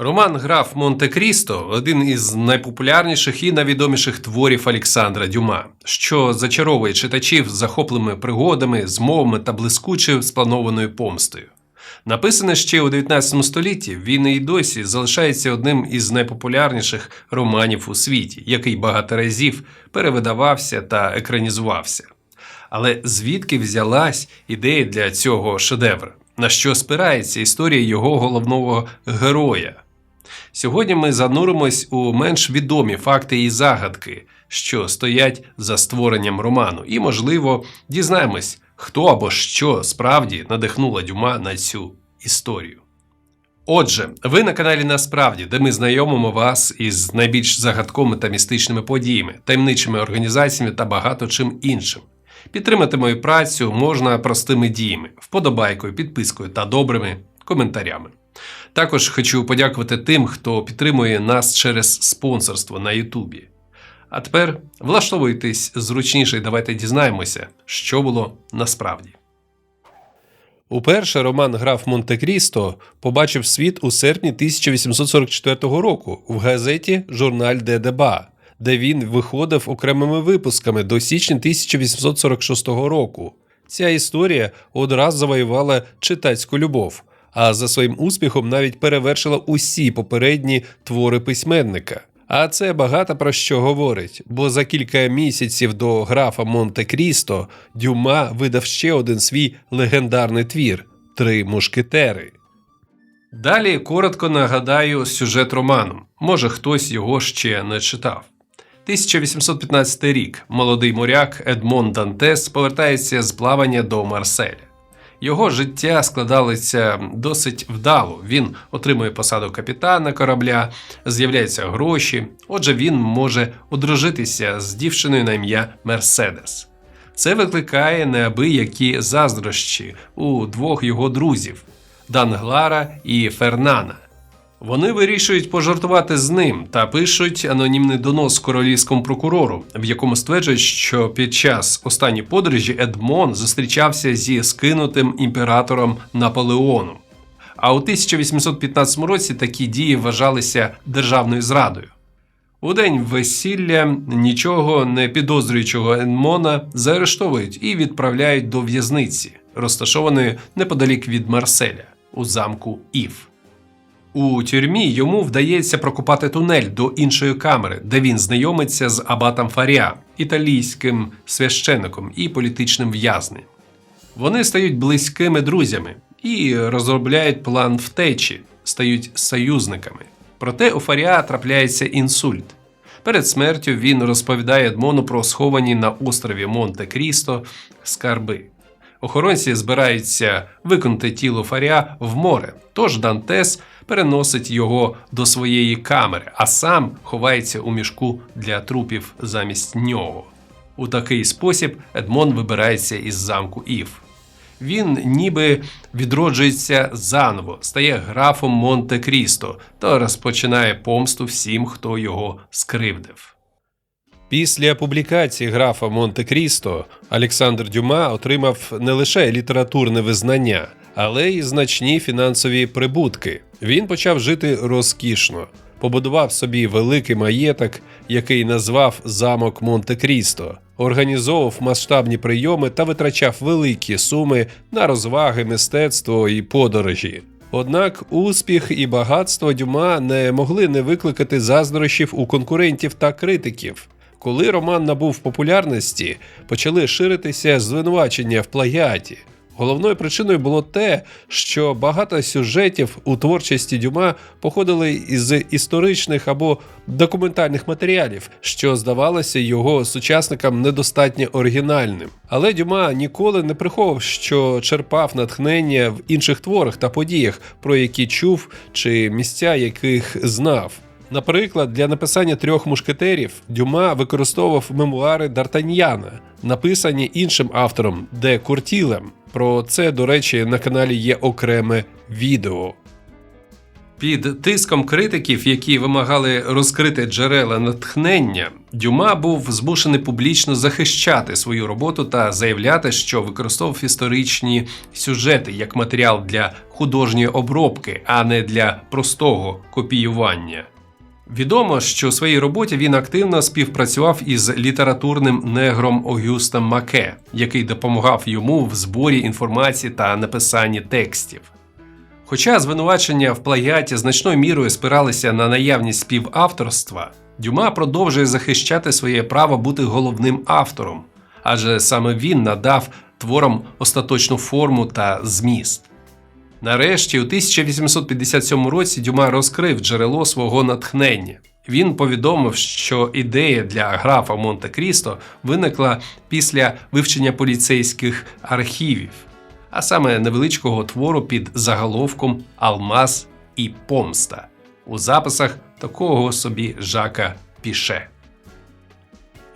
Роман Граф Монте-Крісто один із найпопулярніших і найвідоміших творів Олександра Дюма, що зачаровує читачів захопленими пригодами, змовами та блискучою спланованою помстою. Написане ще у 19 столітті, він і досі залишається одним із найпопулярніших романів у світі, який багато разів перевидавався та екранізувався. Але звідки взялась ідея для цього шедевра? На що спирається історія його головного героя? Сьогодні ми зануримось у менш відомі факти і загадки, що стоять за створенням роману, і, можливо, дізнаємось, хто або що справді надихнуло Дюма на цю історію. Отже, ви на каналі Насправді, де ми знайомимо вас із найбільш загадковими та містичними подіями, таємничими організаціями та багато чим іншим. Підтримати мою працю можна простими діями, вподобайкою, підпискою та добрими коментарями. Також хочу подякувати тим, хто підтримує нас через спонсорство на Ютубі. А тепер влаштовуйтесь зручніше і давайте дізнаємося, що було насправді. Уперше роман Граф Монте-Крісто побачив світ у серпні 1844 року в газеті Журналь де Деба, де він виходив окремими випусками до січня 1846 року. Ця історія одразу завоювала читацьку любов, а за своїм успіхом навіть перевершила усі попередні твори письменника. А це багато про що говорить, бо за кілька місяців до графа Монте-Крісто Дюма видав ще один свій легендарний твір Три мушкетери. Далі коротко нагадаю сюжет роману. Може хтось його ще не читав. 1815 рік молодий моряк Едмон Дантес повертається з плавання до Марселя. Його життя складалося досить вдало. Він отримує посаду капітана корабля, з'являються гроші. Отже, він може одружитися з дівчиною на ім'я Мерседес. Це викликає неабиякі заздрощі у двох його друзів Данглара і Фернана. Вони вирішують пожартувати з ним та пишуть анонімний донос королівському прокурору, в якому стверджують, що під час останньої подорожі Едмон зустрічався зі скинутим імператором Наполеоном. А у 1815 році такі дії вважалися державною зрадою. У день весілля нічого не підозрюючого Едмона заарештовують і відправляють до в'язниці, розташованої неподалік від Марселя у замку Ів. У тюрмі йому вдається прокопати тунель до іншої камери, де він знайомиться з Абатом Фаріа, італійським священником і політичним в'язнем. Вони стають близькими друзями і розробляють план втечі, стають союзниками. Проте у Фаріа трапляється інсульт. Перед смертю він розповідає Едмону про сховані на острові Монте-Крісто скарби. Охоронці збираються виконати тіло Фаріа в море, тож Дантес переносить його до своєї камери, а сам ховається у мішку для трупів замість нього. У такий спосіб Едмон вибирається із замку Ів. Він ніби відроджується заново, стає графом Монте-Крісто та розпочинає помсту всім, хто його скривдив. Після публікації графа Монте-Крісто Олександр Дюма отримав не лише літературне визнання, але й значні фінансові прибутки. Він почав жити розкішно, побудував собі великий маєток, який назвав замок Монте-Крісто, організовував масштабні прийоми та витрачав великі суми на розваги, мистецтво і подорожі. Однак успіх і багатство Дюма не могли не викликати заздрощів у конкурентів та критиків. Коли роман набув популярності, почали ширитися звинувачення в плагіаті. Головною причиною було те, що багато сюжетів у творчості Дюма походили із історичних або документальних матеріалів, що здавалося його сучасникам недостатньо оригінальним. Але Дюма ніколи не приховував, що черпав натхнення в інших творах та подіях, про які чув чи місця яких знав. Наприклад, для написання трьох мушкетерів Дюма використовував мемуари Д'Артаньяна, написані іншим автором Де Куртілем. Про це, до речі, на каналі є окреме відео. Під тиском критиків, які вимагали розкрити джерела натхнення, Дюма був змушений публічно захищати свою роботу та заявляти, що використовував історичні сюжети як матеріал для художньої обробки, а не для простого копіювання. Відомо, що у своїй роботі він активно співпрацював із літературним негром Огюстом Маке, який допомагав йому в зборі інформації та написанні текстів. Хоча звинувачення в плагіаті значною мірою спиралися на наявність співавторства, Дюма продовжує захищати своє право бути головним автором, адже саме він надав творам остаточну форму та зміст. Нарешті, у 1857 році Дюма розкрив джерело свого натхнення. Він повідомив, що ідея для графа Монте-Крісто виникла після вивчення поліцейських архівів, а саме невеличкого твору під заголовком Алмаз і помста у записах такого собі Жака Піше.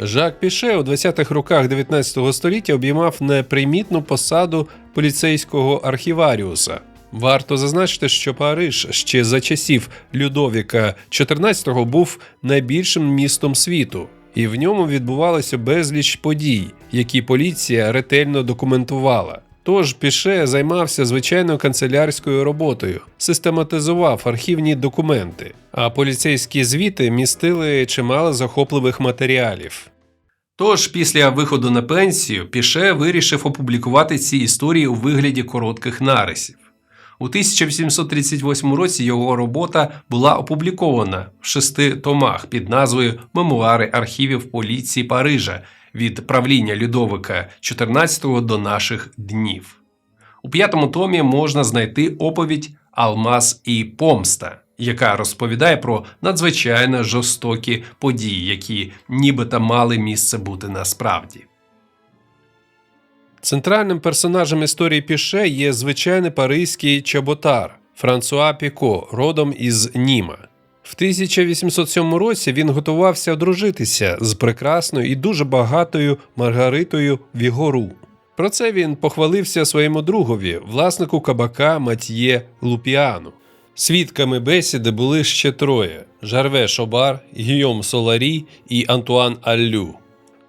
Жак Піше у 20-х роках 19 століття обіймав непримітну посаду поліцейського архіваріуса. Варто зазначити, що Париж ще за часів Людовіка XIV був найбільшим містом світу, і в ньому відбувалося безліч подій, які поліція ретельно документувала. Тож Піше займався звичайною канцелярською роботою, систематизував архівні документи, а поліцейські звіти містили чимало захопливих матеріалів. Тож після виходу на пенсію Піше вирішив опублікувати ці історії у вигляді коротких нарисів. У 1738 році його робота була опублікована в шести томах під назвою Мемуари архівів поліції Парижа від правління Людовика XIV до наших днів. У п'ятому томі можна знайти оповідь Алмаз і Помста, яка розповідає про надзвичайно жорстокі події, які нібито мали місце бути насправді. Центральним персонажем історії Піше є звичайний паризький чаботар Франсуа Піко, родом із Німа. В 1807 році він готувався одружитися з прекрасною і дуже багатою Маргаритою Вігору. Про це він похвалився своєму другові, власнику кабака Матьє Лупіану. Свідками бесіди були ще троє: Жарве Шобар, Гійом Соларі і Антуан Аллю.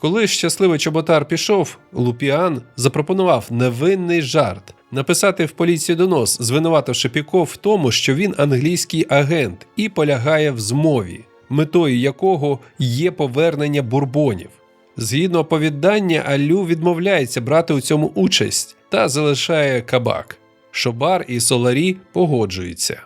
Коли щасливий чоботар пішов, Лупіан запропонував невинний жарт написати в поліцію донос, звинувативши Піко в тому, що він англійський агент і полягає в змові, метою якого є повернення бурбонів. Згідно оповідання, Аллю відмовляється брати у цьому участь та залишає кабак. Шобар і Соларі погоджуються.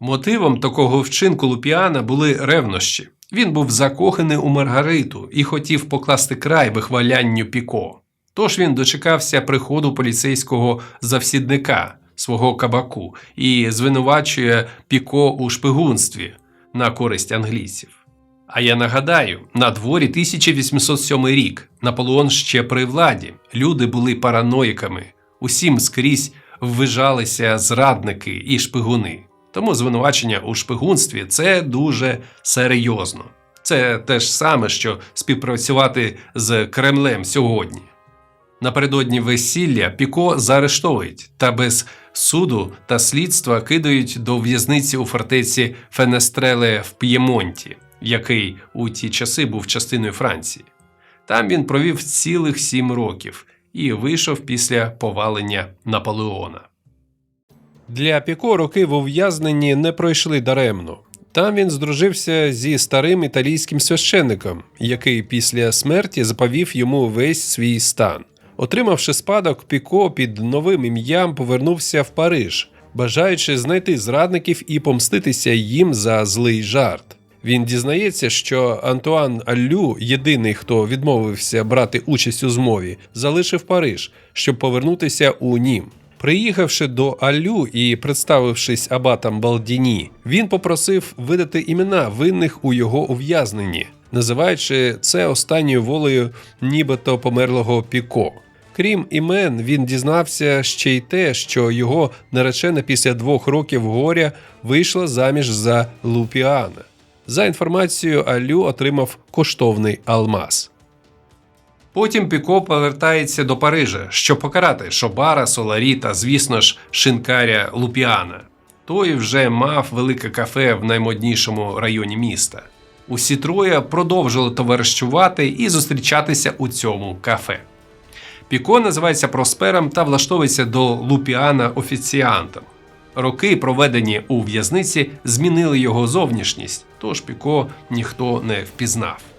Мотивом такого вчинку Лупіана були ревнощі. Він був закоханий у Маргариту і хотів покласти край вихвалянню Піко. Тож він дочекався приходу поліцейського завсідника свого кабаку і звинувачує Піко у шпигунстві на користь англійців. А я нагадаю, на дворі 1807 рік Наполеон ще при владі. Люди були параноїками, усім скрізь ввижалися зрадники і шпигуни. Тому звинувачення у шпигунстві це дуже серйозно. Це те ж саме, що співпрацювати з Кремлем сьогодні. Напередодні весілля Піко заарештовують та без суду та слідства кидають до в'язниці у фортеці Фенестреле в П'ємонті, який у ті часи був частиною Франції. Там він провів цілих сім років і вийшов після повалення Наполеона. Для Піко роки в ув'язненні не пройшли даремно. Там він здружився зі старим італійським священником, який після смерті заповів йому весь свій стан. Отримавши спадок, Піко під новим ім'ям повернувся в Париж, бажаючи знайти зрадників і помститися їм за злий жарт. Він дізнається, що Антуан Аллю, єдиний, хто відмовився брати участь у змові, залишив Париж, щоб повернутися у Нім. Приїхавши до Аллю і представившись абатам Балдіні, він попросив видати імена винних у його ув'язненні, називаючи це останньою волею нібито померлого Піко. Крім імен, він дізнався ще й те, що його наречена після двох років горя вийшла заміж за Лупіана. За інформацією, Алю отримав коштовний алмаз. Потім Піко повертається до Парижа, щоб покарати Шобара, Соларі та, звісно ж, шинкаря Лупіана. Той вже мав велике кафе в наймоднішому районі міста. Усі троє продовжили товаришувати і зустрічатися у цьому кафе. Піко називається Проспером та влаштовується до Лупіана офіціантом. Роки, проведені у в'язниці, змінили його зовнішність, тож Піко ніхто не впізнав.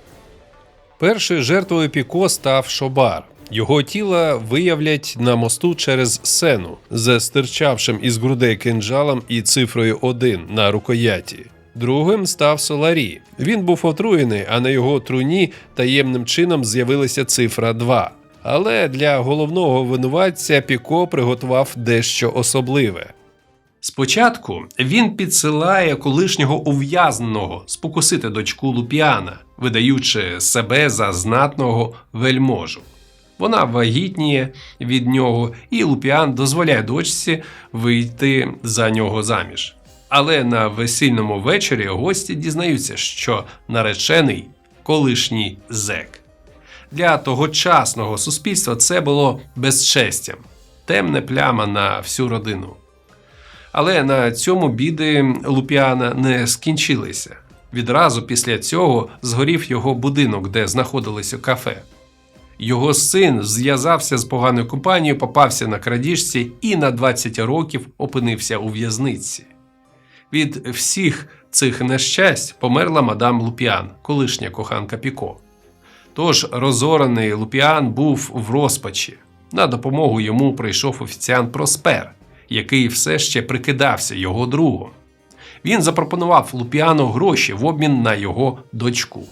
Першою жертвою Піко став Шобар. Його тіло виявлять на мосту через сену з стирчавшим із грудей кинджалом і цифрою 1 на рукояті. Другим став Соларі. Він був отруєний, а на його труні таємним чином з'явилася цифра 2. Але для головного винуватця Піко приготував дещо особливе. Спочатку він підсилає колишнього ув'язненого спокусити дочку Лупіана, видаючи себе за знатного вельможу. Вона вагітніє від нього, і Лупіан дозволяє дочці вийти за нього заміж. Але на весільному вечорі гості дізнаються, що наречений колишній зек. Для тогочасного суспільства це було безчестям, темне пляма на всю родину. Але на цьому біди Лупіана не скінчилися. Відразу після цього згорів його будинок, де знаходилося кафе. Його син зв'язався з поганою компанією, попався на крадіжці і на 20 років опинився у в'язниці. Від всіх цих нещасть померла мадам Лупіан, колишня коханка Піко. Тож розорений Лупіан був в розпачі. На допомогу йому прийшов офіціант Проспер, який все ще прикидався його другом. Він запропонував Лупіану гроші в обмін на його дочку.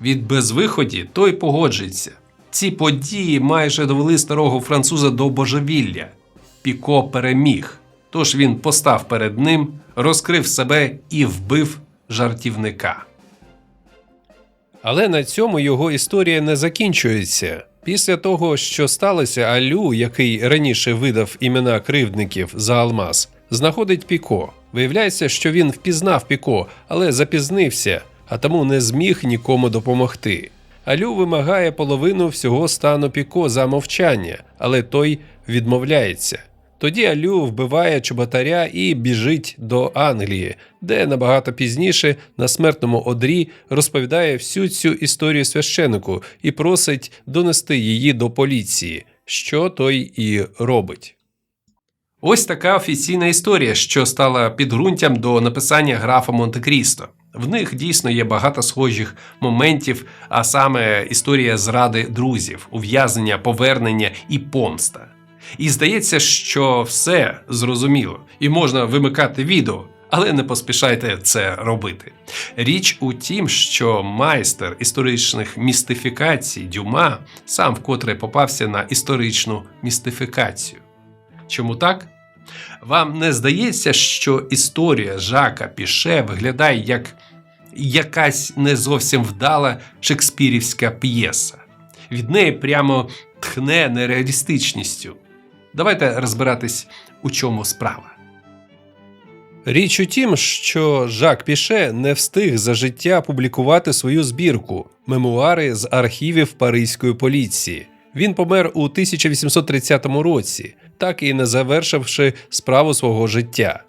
Від безвиході той погоджується. Ці події майже довели старого француза до божевілля. Піко переміг, тож він постав перед ним, розкрив себе і вбив жартівника. Але на цьому його історія не закінчується. Після того, що сталося, Алю, який раніше видав імена кривдників за алмаз, знаходить Піко. Виявляється, що він впізнав Піко, але запізнився, а тому не зміг нікому допомогти. Алю вимагає половину всього стану Піко за мовчання, але той відмовляється. Тоді Алю вбиває чоботаря і біжить до Англії, де набагато пізніше на смертному одрі розповідає всю цю історію священику і просить донести її до поліції, що той і робить. Ось така офіційна історія, що стала підґрунтям до написання графа Монте-Крісто. В них дійсно є багато схожих моментів, а саме історія зради друзів, ув'язнення, повернення і помста. І здається, що все зрозуміло, і можна вимикати відео, але не поспішайте це робити. Річ у тім, що майстер історичних містифікацій Дюма сам вкотре попався на історичну містифікацію. Чому так? Вам не здається, що історія Жака Піше виглядає як якась не зовсім вдала шекспірівська п'єса. Від неї прямо тхне нереалістичністю. Давайте розбиратись, у чому справа. Річ у тім, що Жак Піше не встиг за життя публікувати свою збірку мемуари з архівів Паризької поліції. Він помер у 1830 році, так і не завершивши справу свого життя.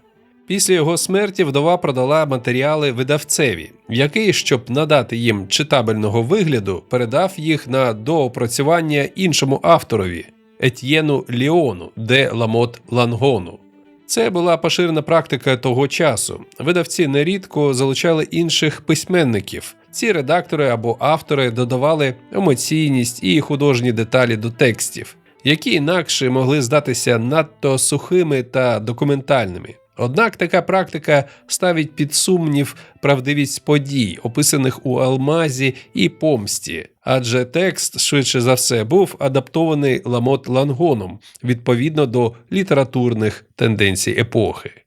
Після його смерті вдова продала матеріали видавцеві, який, щоб надати їм читабельного вигляду, передав їх на доопрацювання іншому авторові Етьєну Ліону де Ламот Лангону. Це була поширена практика того часу. Видавці нерідко залучали інших письменників. Ці редактори або автори додавали емоційність і художні деталі до текстів, які інакше могли здатися надто сухими та документальними. Однак така практика ставить під сумнів правдивість подій, описаних у Алмазі і помсті, адже текст, швидше за все, був адаптований Ламот Лангоном відповідно до літературних тенденцій епохи.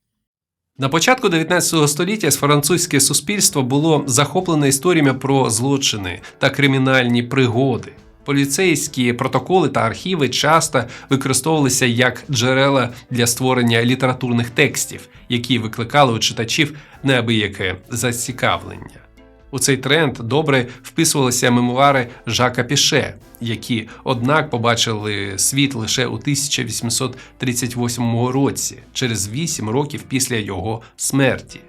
На початку 19 століття французьке суспільство було захоплене історіями про злочини та кримінальні пригоди. Поліцейські протоколи та архіви часто використовувалися як джерела для створення літературних текстів, які викликали у читачів неабияке зацікавлення. У цей тренд добре вписувалися мемуари Жака Піше, які, однак, побачили світ лише у 1838 році, через 8 років після його смерті.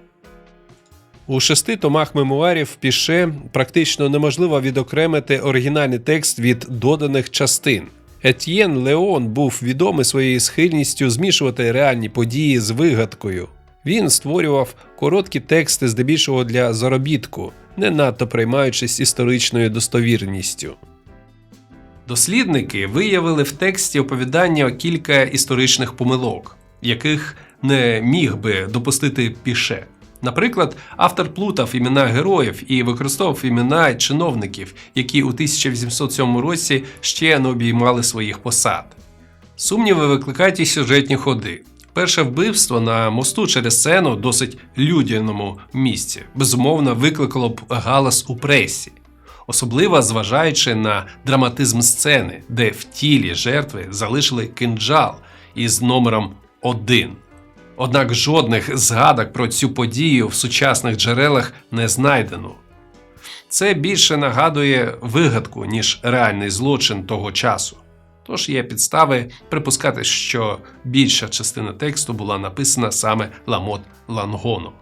У шести томах мемуарів Піше практично неможливо відокремити оригінальний текст від доданих частин. Етьєн Леон був відомий своєю схильністю змішувати реальні події з вигадкою. Він створював короткі тексти здебільшого для заробітку, не надто приймаючись історичною достовірністю. Дослідники виявили в тексті оповідання кілька історичних помилок, яких не міг би допустити піше. Наприклад, автор плутав імена героїв і використовував імена чиновників, які у 1807 році ще не обіймали своїх посад. Сумніви викликають і сюжетні ходи. Перше вбивство на мосту через сцену, досить людяному місці, безумовно викликало б галас у пресі, особливо зважаючи на драматизм сцени, де в тілі жертви залишили кинджал із номером 1. Однак жодних згадок про цю подію в сучасних джерелах не знайдено. Це більше нагадує вигадку, ніж реальний злочин того часу. Тож є підстави припускати, що більша частина тексту була написана саме Ламот Лангоном.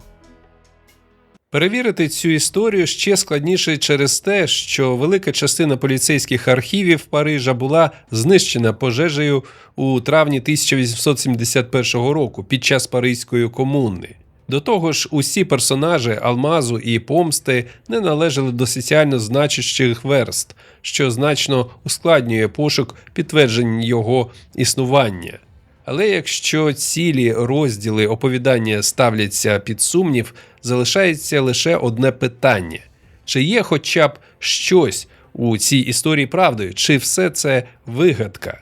Перевірити цю історію ще складніше через те, що велика частина поліцейських архівів Парижа була знищена пожежею у травні 1871 року під час Паризької комуни. До того ж, усі персонажі Алмазу і Помсти не належали до соціально значущих верст, що значно ускладнює пошук підтверджень його існування. Але якщо цілі розділи оповідання ставляться під сумнів, залишається лише одне питання: чи є хоча б щось у цій історії правдою, чи все це вигадка?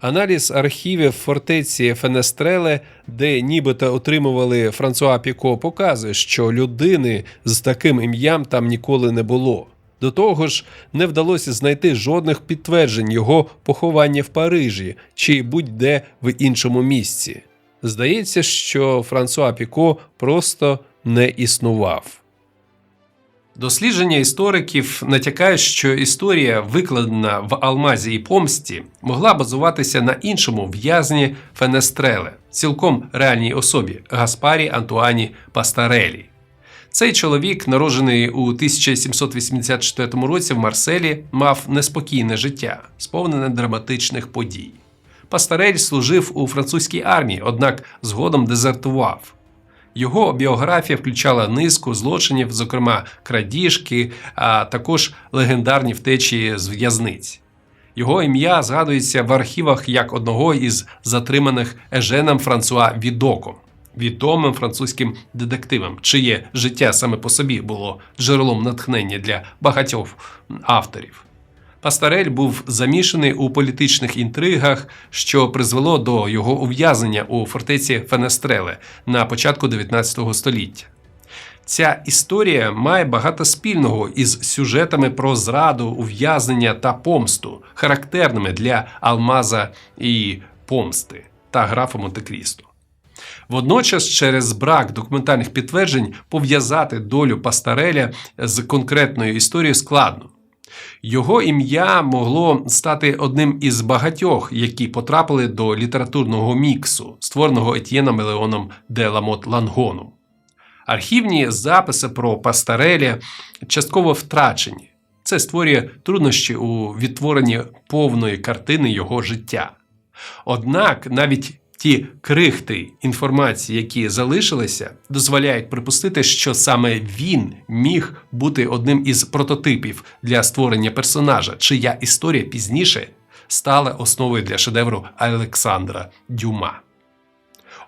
Аналіз архівів фортеці Фенестреле, де нібито отримували Франсуа Піко, показує, що людини з таким ім'ям там ніколи не було. До того ж, не вдалося знайти жодних підтверджень його поховання в Парижі чи будь-де в іншому місці. Здається, що Франсуа Піко просто не існував. Дослідження істориків натякають, що історія, викладена в Алмазі і Помсті, могла базуватися на іншому в'язні Фенестреле, цілком реальній особі Гаспарі Антуані Пастарелі. Цей чоловік, народжений у 1784 році в Марселі, мав неспокійне життя, сповнене драматичних подій. Пастарель служив у французькій армії, однак згодом дезертував. Його біографія включала низку злочинів, зокрема крадіжки, а також легендарні втечі з в'язниць. Його ім'я згадується в архівах як одного із затриманих Еженом Франсуа Відоком, відомим французьким детективом, чиє життя саме по собі було джерелом натхнення для багатьох авторів. Пастарель був замішаний у політичних інтригах, що призвело до його ув'язнення у фортеці Фенестреле на початку 19 століття. Ця історія має багато спільного із сюжетами про зраду, ув'язнення та помсту, характерними для Алмаза і помсти та графа Монте-Крісто. Водночас, через брак документальних підтверджень пов'язати долю Пастареля з конкретною історією складно. Його ім'я могло стати одним із багатьох, які потрапили до літературного міксу, створеного Етьєном Елеоном де Ламот Лангоном. Архівні записи про Пастареля частково втрачені. Це створює труднощі у відтворенні повної картини його життя. Однак навіть ті крихти інформації, які залишилися, дозволяють припустити, що саме він міг бути одним із прототипів для створення персонажа, чия історія пізніше стала основою для шедевру Олександра Дюма.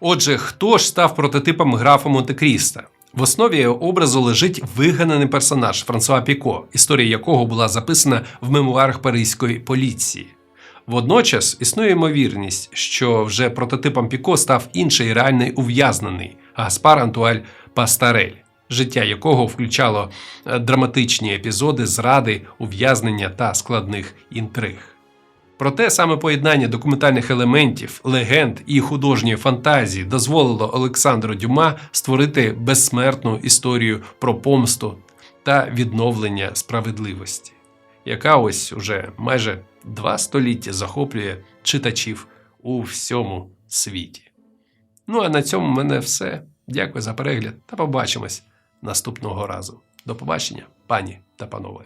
Отже, хто ж став прототипом графа Монте-Кріста? В основі образу лежить вигананий персонаж Франсуа Піко, історія якого була записана в мемуарах паризької поліції. Водночас існує ймовірність, що вже прототипом Піко став інший реальний ув'язнений Гаспар Антуаль Пастарель, життя якого включало е, драматичні епізоди зради, ув'язнення та складних інтриг. Проте саме поєднання документальних елементів, легенд і художньої фантазії дозволило Олександру Дюма створити безсмертну історію про помсту та відновлення справедливості, яка ось уже майже два століття захоплює читачів у всьому світі. Ну а на цьому в мене все. Дякую за перегляд та побачимось наступного разу. До побачення, пані та панове.